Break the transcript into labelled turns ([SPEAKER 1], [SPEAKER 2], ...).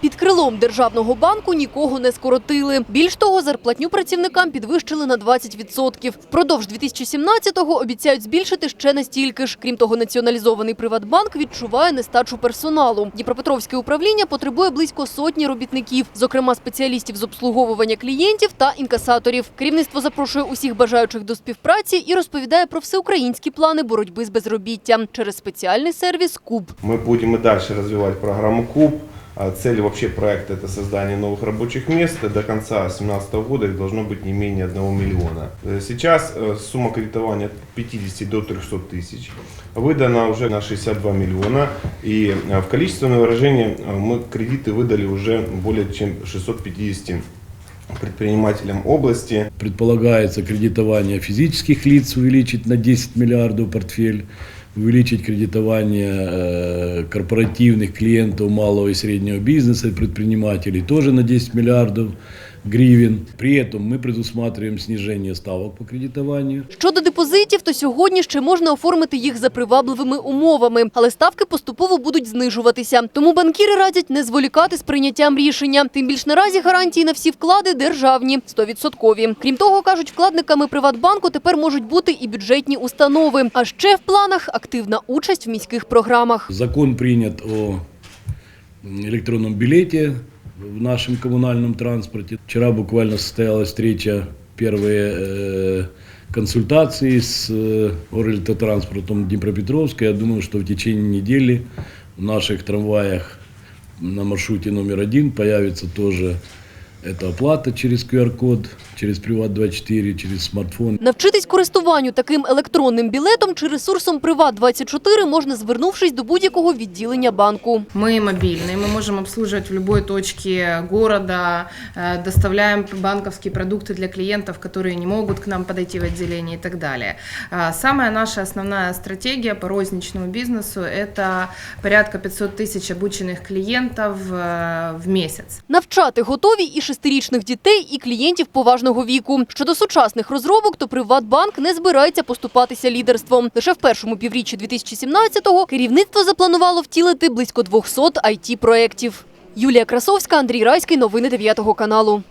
[SPEAKER 1] Під крилом державного банку нікого не скоротили. Більш того, зарплатню працівникам підвищили на 20%. Впродовж 2017-го обіцяють збільшити ще настільки ж. Крім того, націоналізований Приватбанк відчуває нестачу персоналу. Дніпропетровське управління потребує близько сотні робітників, зокрема спеціалістів з обслуговування клієнтів та інкасаторів. Керівництво запрошує усіх бажаючих до співпраці і розповідає про всеукраїнські плани боротьби з безробіттям через спеціальний сервіс КУБ.
[SPEAKER 2] Мы будем и дальше развивать программу КУБ. А Цель вообще проекта – это создание новых рабочих мест. До конца 2017 года их должно быть не менее 1 миллиона. Э, Сейчас э, сумма кредитования от 50 до 300 тысяч. Выдана уже на 62 миллиона. И э, в количественном выражении мы кредиты выдали уже более чем 650 предпринимателям области.
[SPEAKER 3] Предполагается кредитование физических лиц увеличить на 10 миллиардов портфель, увеличить кредитование корпоративных клиентов малого и среднего бизнеса предпринимателей тоже на 10 миллиардов гривен. При этом мы предусматриваем снижение ставок по кредитованию.
[SPEAKER 1] Щодо депозитів, то сьогодні ще можна оформити їх за привабливими умовами, але ставки поступово будуть знижуватися. Тому банкіри радять не зволікати з прийняттям рішення. Тим більш наразі гарантії на всі вклади державні, 100%. Крім того, кажуть, вкладниками Приватбанку тепер можуть бути і бюджетні установи. А ще в планах активна участь в міських програмах.
[SPEAKER 3] Закон принят о электронном билете в нашем коммунальном транспорте. Вчера буквально состоялась встреча, первые э, консультации с э, Орельтотранспортом Днепропетровска. Я думаю, что в течение недели в наших трамваях на маршруте номер один появится тоже эта оплата через QR-код, через Приват24, через смартфон.
[SPEAKER 1] Навчитись користуванню таким електронним білетом чи ресурсом Приват24 можна, звернувшись до будь-якого відділення банку.
[SPEAKER 4] Мы мобильные, мы можем обслуживать в любой точке города, э, доставляем банковские продукты для клиентов, которые не могут к нам подойти в отделение и так далее. А, Самая наша основная стратегия по розничному бизнесу – это порядка 500 тысяч обученных клиентов э, в месяц.
[SPEAKER 1] Навчати готові і шестирічних дітей, і клієнтів поважного віку. Щодо сучасних розробок, то Приватбанк не збирається поступатися лідерством. Лише в першому півріччі 2017-го керівництво запланувало втілити близько 200 IT-проєктів. Юлія Красовська, Андрій Райський. Новини 9 каналу.